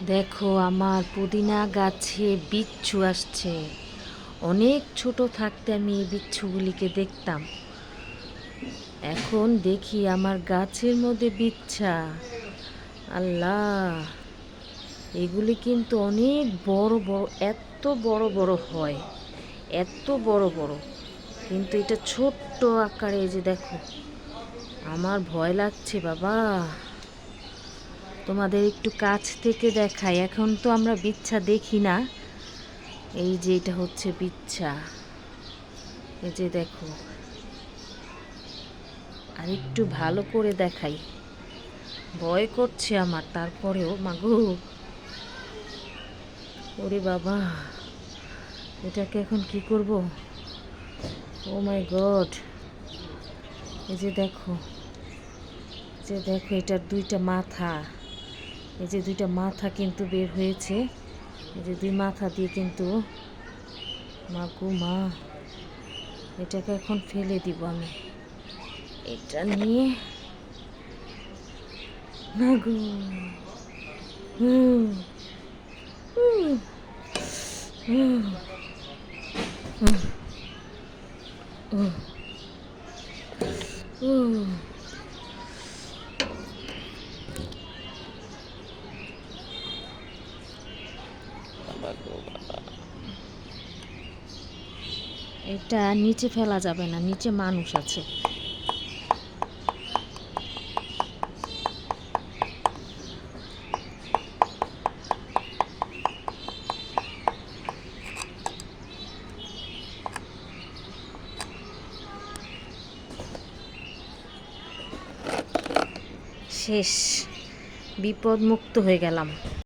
দেখো আমার পুদিনা গাছে বিচ্ছু আসছে। অনেক ছোট থাকতে আমি এই বিচ্ছুগুলিকে দেখতাম। এখন দেখি আমার গাছের মধ্যে বিচ্ছা। আল্লাহ, এগুলি কিন্তু অনেক বড় বড় এত বড় বড় হয়, এত বড় বড়। কিন্তু এটা ছোট্ট আকারে যে দেখো, আমার ভয় লাগছে বাবা। তোমাদের একটু কাছ থেকে দেখাই। এখন তো আমরা বিচ্ছা দেখি না। এই যে এটা হচ্ছে বিচ্ছা। এই যে দেখো। আর একটু ভালো করে দেখাই। ভয় করছে আমার তারপরেও, মাগো। ওরে বাবা, এটাকে এখন কি করব? Oh my god. এই যে দেখো। যে দেখো, এটার দুইটা মাথা। এই যে দুইটা মাথা কিন্তু বের হয়েছে। এই যে দুই মাথা দিয়ে কিন্তু মা গো মা, এটাকে এখন ফেলে দিব আমি। এটা নিয়ে না গো হুম হুম হুম হুম হুম। এটা নিচে ফেলা যাবে না নিচে মানুষ আছে। শেষ বিপদ মুক্ত হয়ে গেলাম।